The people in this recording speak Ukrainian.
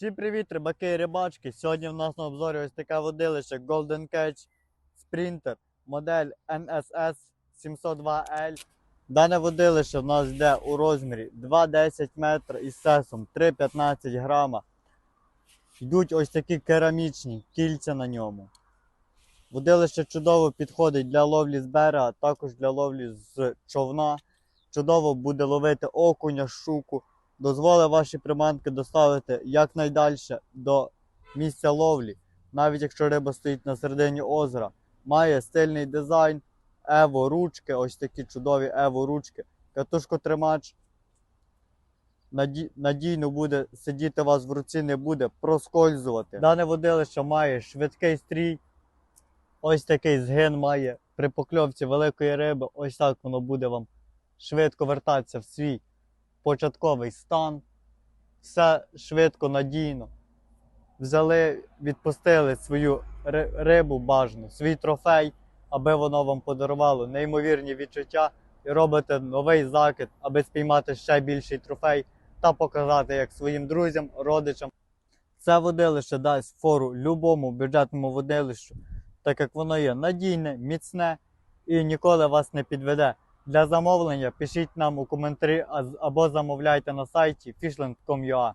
Всім привіт, рибаки і рибачки. Сьогодні в нас на обзорі ось таке водилище Golden Catch Sprinter, модель NSS 702L. Дане водилище в нас йде у розмірі 2,10 метра із сесом 3,15 грама. Йдуть ось такі керамічні кільця на ньому. Водилище чудово підходить для ловлі з берега, також для ловлі з човна. Чудово буде ловити окуня, щуку, дозволить ваші приманки доставити якнайдальше до місця ловлі, навіть якщо риба стоїть на середині озера. Має стильний дизайн, ево ручки, ось такі чудові ево ручки, катушкотримач. Наді... Надійно буде сидіти у вас в руці, не буде проскользувати. Дане водилище має швидкий стрій, ось такий згин має при покльовці великої риби. Ось так воно буде вам швидко вертатися в свій початковий стан. Все швидко, надійно. Взяли, відпустили свою рибу бажану, свій трофей, аби воно вам подарувало неймовірні відчуття і робите новий закид, аби спіймати ще більший трофей та показати як своїм друзям, родичам. Це водилище дасть фору любому бюджетному водилищу, так як воно є надійне, міцне і ніколи вас не підведе. Для замовлення пишіть нам у коментарі або замовляйте на сайті fishland.com.ua.